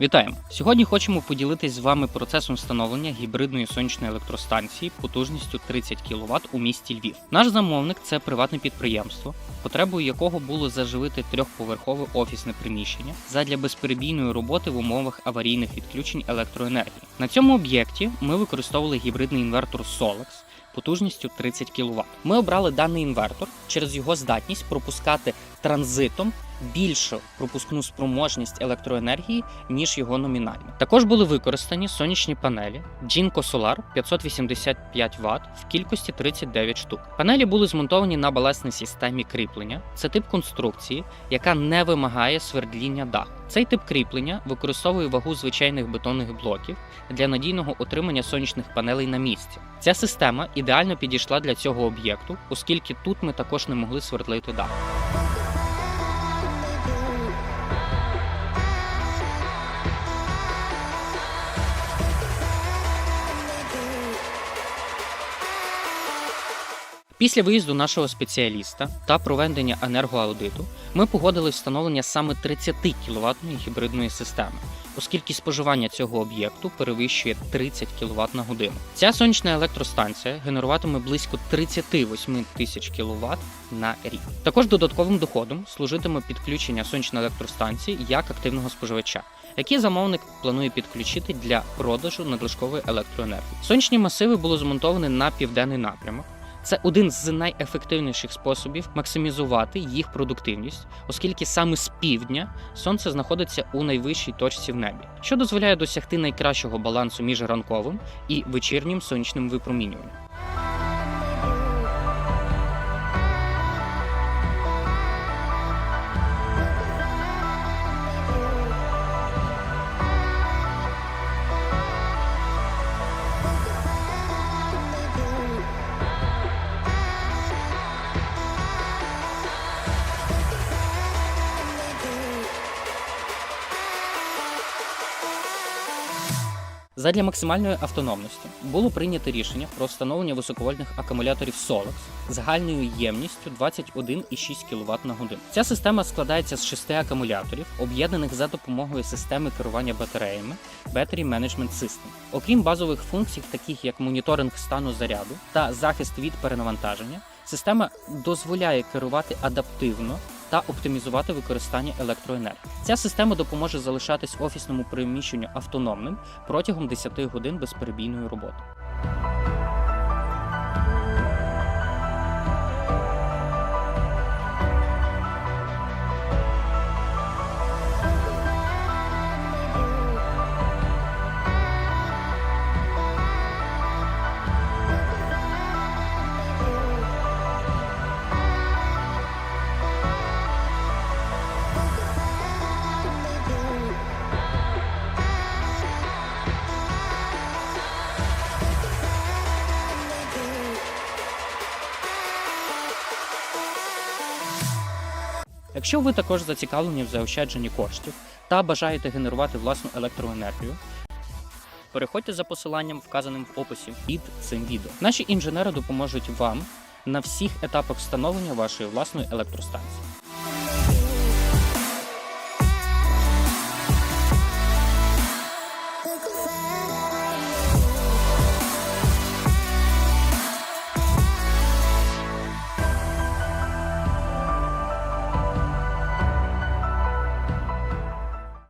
Вітаємо! Сьогодні хочемо поділитись з вами процесом встановлення гібридної сонячної електростанції потужністю 30 кВт у місті Львів. Наш замовник це приватне підприємство, потребою якого було заживити трьохповерхове офісне приміщення задля безперебійної роботи в умовах аварійних відключень електроенергії. На цьому об'єкті ми використовували гібридний інвертор Solex потужністю 30 кВт. Ми обрали даний інвертор через його здатність пропускати транзитом більшу пропускну спроможність електроенергії, ніж його номінальна. Також були використані сонячні панелі Jinko Solar 585 Вт в кількості 39 штук. Панелі були змонтовані на баласній системі кріплення. Це тип конструкції, яка не вимагає свердління даху. Цей тип кріплення використовує вагу звичайних бетонних блоків для надійного отримання сонячних панелей на місці. Ця система ідеально підійшла для цього об'єкту, оскільки тут ми також не могли свердлити дах. Після виїзду нашого спеціаліста та проведення енергоаудиту ми погодили встановлення саме 30 кВт гібридної системи, оскільки споживання цього об'єкту перевищує 30 кВт на годину. Ця сонячна електростанція генеруватиме близько 38 тисяч кВт на рік. Також додатковим доходом служитиме підключення сонячної електростанції як активного споживача. Який замовник планує підключити для продажу надлишкової електроенергії? Сонячні масиви були змонтовані на південний напрямок. Це один з найефективніших способів максимізувати їх продуктивність, оскільки саме з півдня сонце знаходиться у найвищій точці в небі, що дозволяє досягти найкращого балансу між ранковим і вечірнім сонячним випромінюванням. Задля максимальної автономності було прийнято рішення про встановлення високовольтних акумуляторів Solex загальною ємністю 21,6 кВт на годину. Ця система складається з шести акумуляторів, об'єднаних за допомогою системи керування батареями Battery Management System. Окрім базових функцій, таких як моніторинг стану заряду та захист від перенавантаження, система дозволяє керувати адаптивно та оптимізувати використання електроенергії. Ця система допоможе залишатись офісному приміщенню автономним протягом 10 годин безперебійної роботи. Якщо ви також зацікавлені в заощадженні коштів та бажаєте генерувати власну електроенергію, переходьте за посиланням, вказаним в описі під цим відео. Наші інженери допоможуть вам на всіх етапах встановлення вашої власної електростанції.